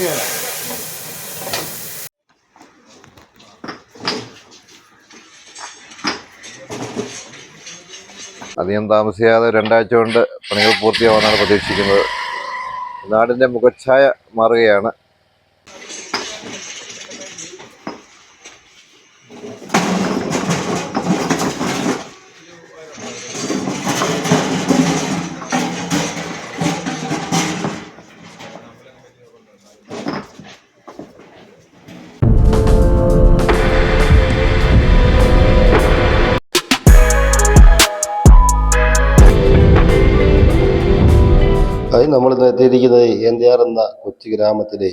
നടക്കുകയാണ് അധികം താമസിയാതെ രണ്ടാഴ്ച കൊണ്ട് പണികൾ പൂർത്തിയാവാനാണ് പ്രതീക്ഷിക്കുന്നത്. നാടിന്റെ മുഖച്ഛായ മാറുകയാണ്. നമ്മൾ ഇന്ന് എത്തിയിരിക്കുന്നത് എൻഡിആർ എന്ന കൊച്ചു ഗ്രാമത്തിലെ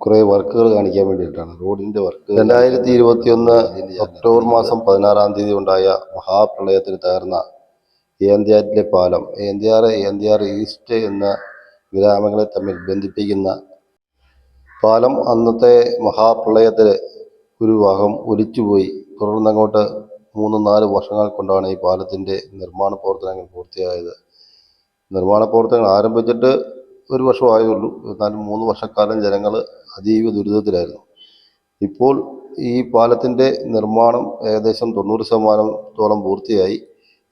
കുറേ വർക്കുകൾ കാണിക്കാൻ വേണ്ടിയിട്ടാണ്. റോഡിന്റെ വർക്ക്. രണ്ടായിരത്തി ഇരുപത്തി ഒന്ന് ഒക്ടോബർ മാസം പതിനാറാം തീയതി ഉണ്ടായ മഹാപ്രളയത്തിൽ തകർന്ന ഏന്ത്യാറ്റിലെ പാലം ഏന്ത്യാർ ഏന്ത്യാർ ഈസ്റ്റ് എന്ന ഗ്രാമങ്ങളെ തമ്മിൽ ബന്ധിപ്പിക്കുന്ന പാലം അന്നത്തെ മഹാപ്രളയത്തിൽ ഒരു ഭാഗം ഒലിച്ചുപോയി. തുടർന്നങ്ങോട്ട് മൂന്ന് നാല് വർഷങ്ങൾ കൊണ്ടാണ് ഈ പാലത്തിന്റെ നിർമ്മാണ പ്രവർത്തനങ്ങൾ പൂർത്തിയായത്. നിർമ്മാണ പ്രവർത്തനങ്ങൾ ആരംഭിച്ചിട്ട് ഒരു വർഷമായുള്ളൂ എന്നാലും മൂന്ന് വർഷക്കാലം ജനങ്ങൾ അതീവ ദുരിതത്തിലായിരുന്നു. ഇപ്പോൾ ഈ പാലത്തിന്റെ നിർമ്മാണം ഏകദേശം തൊണ്ണൂറ് ശതമാനത്തോളം പൂർത്തിയായി.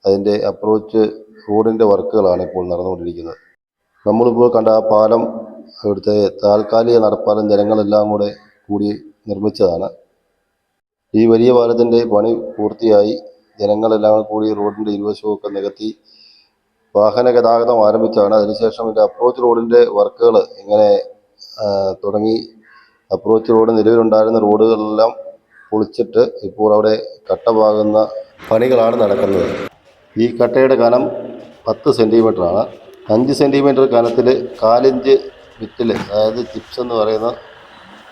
അതിന്റെ അപ്രോച്ച് റോഡിന്റെ വർക്കുകളാണ് ഇപ്പോൾ നടന്നുകൊണ്ടിരിക്കുന്നത്. നമ്മളിപ്പോൾ കണ്ട ആ പാലം ഇവിടുത്തെ താൽക്കാലിക നടപ്പാലം ജനങ്ങളെല്ലാം കൂടെ കൂടി നിർമ്മിച്ചതാണ്. ഈ വലിയ പാലത്തിന്റെ പണി പൂർത്തിയായി. ജനങ്ങളെല്ലാം കൂടി റോഡിന്റെ ഇരുവശവുമൊക്കെ നികത്തി വാഹന ഗതാഗതം ആരംഭിച്ചതാണ് അതിനുശേഷം ഇതിന്റെ അപ്രോച്ച് റോഡിന്റെ വർക്കുകൾ ഇങ്ങനെ തുടങ്ങി. അപ്രോച്ച് റോഡ് നിലവിലുണ്ടായിരുന്ന റോഡുകളെല്ലാം പൊളിച്ചിട്ട് ഇപ്പോൾ അവിടെ കട്ട പാകുന്ന പണികളാണ് നടക്കുന്നത്. ഈ കട്ടയുടെ കനം പത്ത് സെന്റിമീറ്ററാണ് അഞ്ച് സെന്റിമീറ്റർ കനത്തിൽ കാലിഞ്ച് വിറ്റിൽ അതായത് ചിപ്സ് എന്ന് പറയുന്ന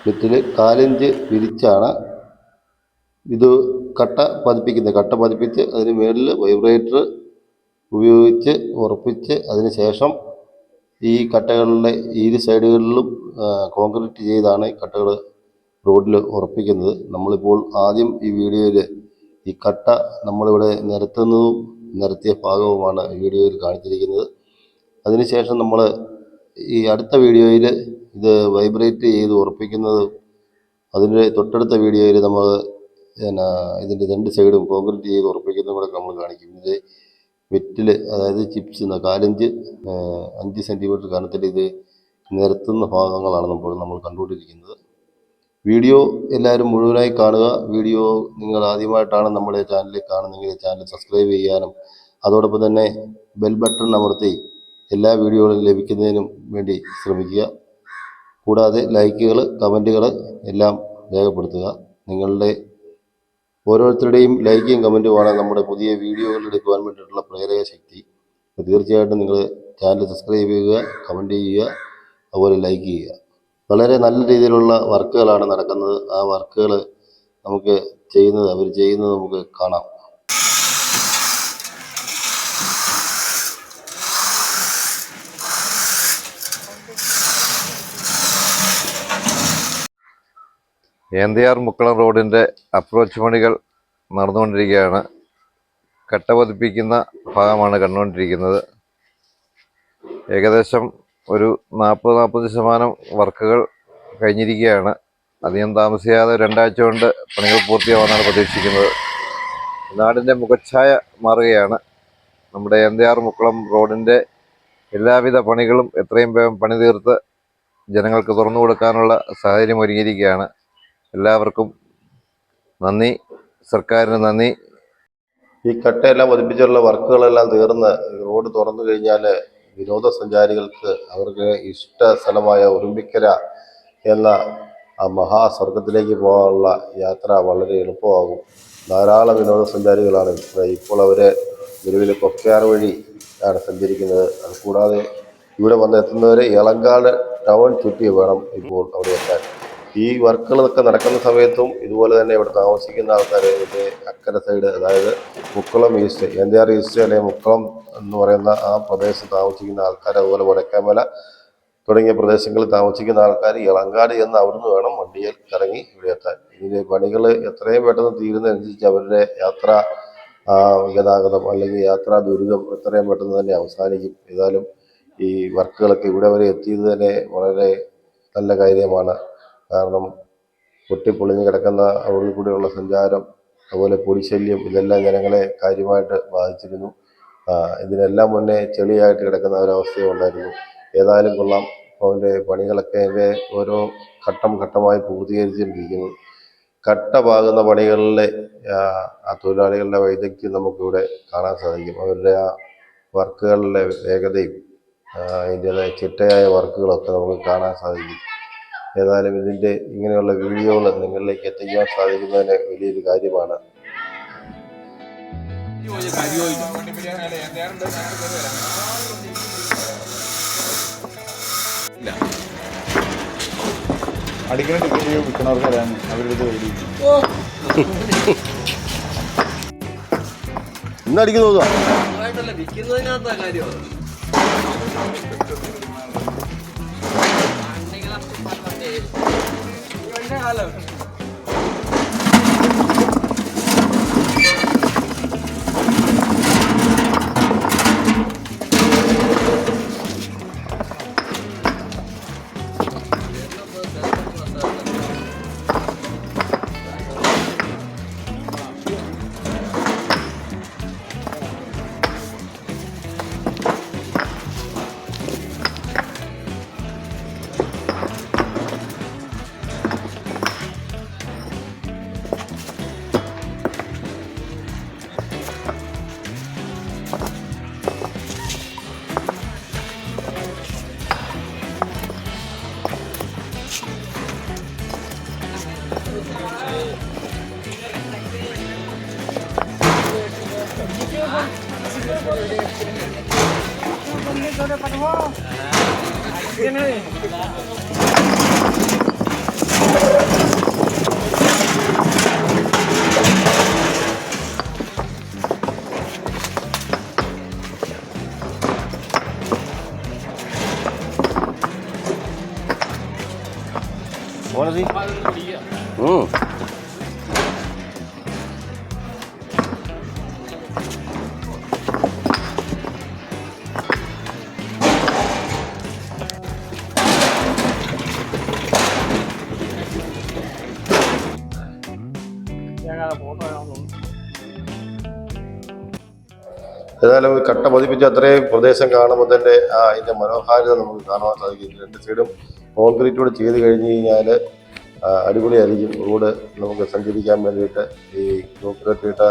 വിറ്റിൽ കാലിഞ്ച് വിരിച്ചാണ് ഇത് കട്ട പതിപ്പിക്കുന്നത്. കട്ട പതിപ്പിച്ച് അതിന് മേളിൽ വൈബ്രേറ്റർ ഉപയോഗിച്ച് ഉറപ്പിച്ച് അതിന് ശേഷം ഈ കട്ടകളുടെ ഇരു സൈഡുകളിലും കോൺക്രീറ്റ് ചെയ്താണ് കട്ടകൾ റോഡിൽ ഉറപ്പിക്കുന്നത്. നമ്മളിപ്പോൾ ആദ്യം ഈ വീഡിയോയിൽ ഈ കട്ട നമ്മളിവിടെ നിരത്തുന്നതും നിരത്തിയ ഭാഗവുമാണ് വീഡിയോയിൽ കാണിച്ചിരിക്കുന്നത്. അതിനുശേഷം നമ്മൾ ഈ അടുത്ത വീഡിയോയിൽ ഇത് വൈബ്രേറ്റ് ചെയ്ത് ഉറപ്പിക്കുന്നത് അതിന്റെ തൊട്ടടുത്ത വീഡിയോയിൽ നമ്മൾ പിന്നെ ഇതിന്റെ രണ്ട് സൈഡും കോൺക്രീറ്റ് ചെയ്ത് ഉറപ്പിക്കുന്നതും കൂടെ നമ്മൾ കാണിക്കും. ഇത് വെറ്റിൽ അതായത് ചിപ്സ് കാലഞ്ച് അഞ്ച് സെന്റിമീറ്റർ കനത്തിൽ ഇത് നിരത്തുന്ന ഭാഗങ്ങളാണ് നമ്മൾ നമ്മൾ കണ്ടുകൊണ്ടിരിക്കുന്നത്. വീഡിയോ എല്ലാവരും മുഴുവനായി കാണുക. വീഡിയോ നിങ്ങൾ ആദ്യമായിട്ടാണ് നമ്മുടെ ചാനലിൽ കാണുന്നെങ്കിൽ ചാനൽ സബ്സ്ക്രൈബ് ചെയ്യാനും അതോടൊപ്പം തന്നെ ബെൽ ബട്ടൺ അമർത്തി എല്ലാ വീഡിയോകളും ലഭിക്കുന്നതിനും വേണ്ടി ശ്രമിക്കുക. കൂടാതെ ലൈക്കുകൾ കമന്റുകൾ എല്ലാം രേഖപ്പെടുത്തുക. നിങ്ങളുടെ ഓരോരുത്തരുടെയും ലൈക്കും കമന്റുമാണ് നമ്മുടെ പുതിയ വീഡിയോകൾ എടുക്കുവാൻ വേണ്ടിയിട്ടുള്ള പ്രേരക ശക്തി. തീർച്ചയായിട്ടും നിങ്ങൾ ചാനൽ സബ്സ്ക്രൈബ് ചെയ്യുക കമന്റ് ചെയ്യുക അതുപോലെ ലൈക്ക് ചെയ്യുക. വളരെ നല്ല രീതിയിലുള്ള വർക്കുകളാണ് നടക്കുന്നത്. ആ വർക്കുകൾ നമുക്ക് ചെയ്യുന്നത് അവർ ചെയ്യുന്നത് നമുക്ക് കാണാം. ഏന്തിയാർ മുക്കളം റോഡിന്റെ അപ്രോച്ച് പണികൾ നടന്നുകൊണ്ടിരിക്കുകയാണ്. കട്ട പതിപ്പിക്കുന്ന ഭാഗമാണ് കണ്ടുകൊണ്ടിരിക്കുന്നത്. ഏകദേശം ഒരു നാൽപ്പത് നാൽപ്പത് ശതമാനം വർക്കുകൾ കഴിഞ്ഞിരിക്കുകയാണ്. അധികം താമസിയാതെ രണ്ടാഴ്ച കൊണ്ട് പണികൾ പൂർത്തിയാവാനാണ് പ്രതീക്ഷിക്കുന്നത്. നാടിന്റെ മുഖച്ഛായ മാറുകയാണ്. നമ്മുടെ എന്തയാർ മുക്കളം റോഡിന്റെ എല്ലാവിധ പണികളും എത്രയും വേഗം പണി തീർത്ത് ജനങ്ങൾക്ക് തുറന്നു കൊടുക്കാനുള്ള സാഹചര്യം ഒരുങ്ങിയിരിക്കുകയാണ്. എല്ലാവർക്കും നന്ദി. സർക്കാരിന് നന്ദി. ഈ കട്ടയെല്ലാം പതിപ്പിച്ചുള്ള വർക്കുകളെല്ലാം തീർന്ന് റോഡ് തുറന്നു കഴിഞ്ഞാൽ വിനോദസഞ്ചാരികൾക്ക് അവർക്ക് ഇഷ്ട സ്ഥലമായ ഉറുമ്പിക്കര എന്ന ആ മഹാസ്വർഗത്തിലേക്ക് പോകാനുള്ള യാത്ര വളരെ എളുപ്പമാകും. ധാരാളം വിനോദസഞ്ചാരികളാണ് ഇപ്പോൾ അവർ നിലവിൽ കൊക്കയാർ വഴി ആണ് സഞ്ചരിക്കുന്നത്. അത് കൂടാതെ ഇവിടെ വന്ന് എത്തുന്നവരെ ഇളങ്കാട് ടൗൺ ചുറ്റി വേണം ഇപ്പോൾ അവിടെ എത്താൻ. ഈ വർക്കുകളൊക്കെ നടക്കുന്ന സമയത്തും ഇതുപോലെ തന്നെ ഇവിടെ താമസിക്കുന്ന ആൾക്കാർ ഇതിന്റെ അക്കര സൈഡ് അതായത് മുക്കുളം ഈസ്റ്റ് ആർ ഈസ്റ്റ് അല്ലെങ്കിൽ മുക്കുളം എന്ന് പറയുന്ന ആ പ്രദേശത്ത് താമസിക്കുന്ന ആൾക്കാർ അതുപോലെ വടക്കേമല തുടങ്ങിയ പ്രദേശങ്ങളിൽ താമസിക്കുന്ന ആൾക്കാർ ഇളങ്കാട് എന്ന് അവിടുന്ന് വേണം വണ്ടിയിൽ ഇറങ്ങി ഇവിടെ എത്താൻ. ഇതിന്റെ പണികൾ എത്രയും പെട്ടെന്ന് തീരുന്നതനുസരിച്ച് അവരുടെ യാത്ര ഗതാഗതം അല്ലെങ്കിൽ യാത്രാ ദുരിതം എത്രയും പെട്ടെന്ന് തന്നെ അവസാനിക്കും. ഏതായാലും ഈ വർക്കുകളൊക്കെ ഇവിടെ വരെ എത്തിയത് തന്നെ വളരെ നല്ല കാര്യമാണ്. കാരണം പൊട്ടിപ്പൊളിഞ്ഞ് കിടക്കുന്ന റോഡിൽ കൂടെയുള്ള സഞ്ചാരം അതുപോലെ പൊടിശല്യം ഇതെല്ലാം ജനങ്ങളെ കാര്യമായിട്ട് ബാധിച്ചിരുന്നു. ഇതിനെല്ലാം മുന്നേ ചെളിയായിട്ട് കിടക്കുന്ന ഒരവസ്ഥയും ഉണ്ടായിരുന്നു. ഏതായാലും കൊള്ളാം. അതിന്റെ പണികളൊക്കെ അതിന്റെ ഓരോ ഘട്ടം ഘട്ടമായി പൂർത്തീകരിച്ചുകൊണ്ടിരിക്കുന്നു. കട്ട പാകുന്ന പണികളിലെ ആ, തൊഴിലാളികളുടെ വൈദഗ്ധ്യം നമുക്കിവിടെ കാണാൻ സാധിക്കും. അവരുടെ ആ വർക്കുകളിലെ വേഗതയും അതിന്റെതായ ചിട്ടയായ വർക്കുകളൊക്കെ നമുക്ക് കാണാൻ സാധിക്കും. ഏതായാലും ഇതിന്റെ ഇങ്ങനെയുള്ള വീഡിയോകൾ നിങ്ങളിലേക്ക് എത്തിക്കാൻ സാധിക്കുന്നതിന് വലിയൊരു കാര്യമാണ്. അടിക്കണ ടിക്കറ്റ് വിൽക്കണവർക്ക് അറിയാം അവരുടെ അടുത്ത് കയ്യിൽ ഇന്ന് അടിക്കുന്നു ആയിട്ടല്ല വിൽക്കുന്നതിനകത്താ Mmm. ഏതായാലും കട്ട പതിപ്പിച്ച് അത്രയും പ്രദേശം കാണുമ്പോൾ തന്നെ ആ അതിന്റെ മനോഹാരിത നമുക്ക് കാണുവാൻ സാധിക്കും രണ്ട് സൈഡും കോൺക്രീറ്റ് കൂടെ ചെയ്ത് കഴിഞ്ഞ് കഴിഞ്ഞാൽ അടിപൊളിയായിരിക്കും. റോഡ് നമുക്ക് സഞ്ചരിക്കാൻ വേണ്ടിയിട്ട് ഈ കോൺക്രീറ്റ് ഇട്ട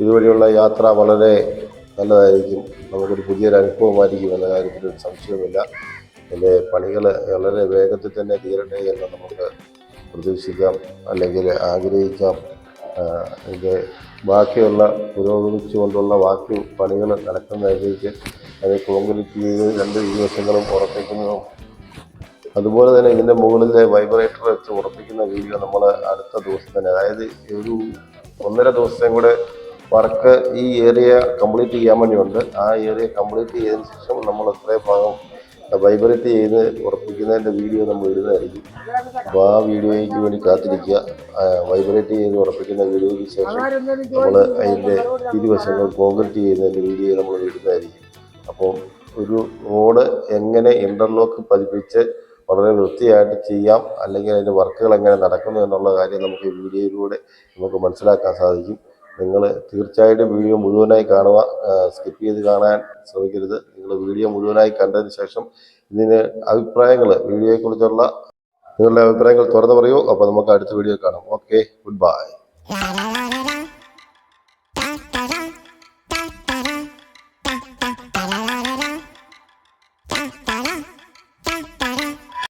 ഇതുവഴിയുള്ള യാത്ര വളരെ നല്ലതായിരിക്കും. നമുക്കൊരു പുതിയൊരു അനുഭവമായിരിക്കും എന്ന കാര്യത്തിൽ ഒരു സംശയവുമില്ല. അതിന്റെ പണികൾ വളരെ വേഗത്തിൽ തന്നെ തീരട്ടെ എന്ന് നമുക്ക് പ്രതീക്ഷിക്കാം. അല്ലെങ്കിൽ ആഗ്രഹിക്കാം. അതിന്റെ ബാക്കിയുള്ള പുരോഗമിച്ചുകൊണ്ടുള്ള ബാക്കി പണികൾ നടക്കുന്നതിലേക്ക് അത് കോൺക്രീറ്റ് ചെയ്ത് രണ്ട് ഇരുവശങ്ങളും ഉറപ്പിക്കുന്നതും അതുപോലെ തന്നെ ഇതിന്റെ മുകളിലെ വൈബ്രേറ്റർ വെച്ച് ഉറപ്പിക്കുന്ന വീഡിയോ നമ്മൾ അടുത്ത ദിവസം തന്നെ അതായത് ഒരു ഒന്നര ദിവസം കൂടെ വർക്ക് ഈ ഏരിയ കംപ്ലീറ്റ് ചെയ്യാൻ വേണ്ടിയുണ്ട്. ആ ഏരിയ കംപ്ലീറ്റ് ചെയ്തതിന് ശേഷം നമ്മൾ എത്രയും ഭാഗം വൈബ്രേറ്റ് ചെയ്ത് ഉറപ്പിക്കുന്നതിന്റെ വീഡിയോ നമ്മൾ ഇടുന്നതായിരിക്കും. അപ്പോൾ ആ വീഡിയോയ്ക്ക് വേണ്ടി കാത്തിരിക്കുക. വൈബ്രേറ്റ് ചെയ്ത് ഉറപ്പിക്കുന്ന വീഡിയോയ്ക്ക് ശേഷം നമ്മൾ അതിന്റെ ഇരുവശങ്ങൾ കോൺക്രീറ്റ് ചെയ്യുന്നതിന്റെ വീഡിയോ നമ്മൾ ഇടുന്നതായിരിക്കും. അപ്പോൾ ഒരു റോഡ് എങ്ങനെ ഇന്റർലോക്ക് പതിപ്പിച്ച് വളരെ വൃത്തിയായിട്ട് ചെയ്യാം. അല്ലെങ്കിൽ അതിന്റെ വർക്കുകൾ എങ്ങനെ നടക്കുന്നു എന്നുള്ള കാര്യം നമുക്ക് ഈ വീഡിയോയിലൂടെ നമുക്ക് മനസ്സിലാക്കാൻ സാധിക്കും. നിങ്ങൾ തീർച്ചയായിട്ടും വീഡിയോ മുഴുവനായി കാണുക. സ്കിപ്പ് ചെയ്ത് കാണാൻ ശ്രമിക്കരുത്. നിങ്ങൾ വീഡിയോ മുഴുവനായി കണ്ടതിന് ശേഷം ഇതിന് അഭിപ്രായങ്ങൾ വീഡിയോയെക്കുറിച്ചുള്ള നിങ്ങളുടെ അഭിപ്രായങ്ങൾ തുറന്നു പറയൂ. അപ്പോൾ നമുക്ക് അടുത്ത വീഡിയോ കാണാം. Okay good bye.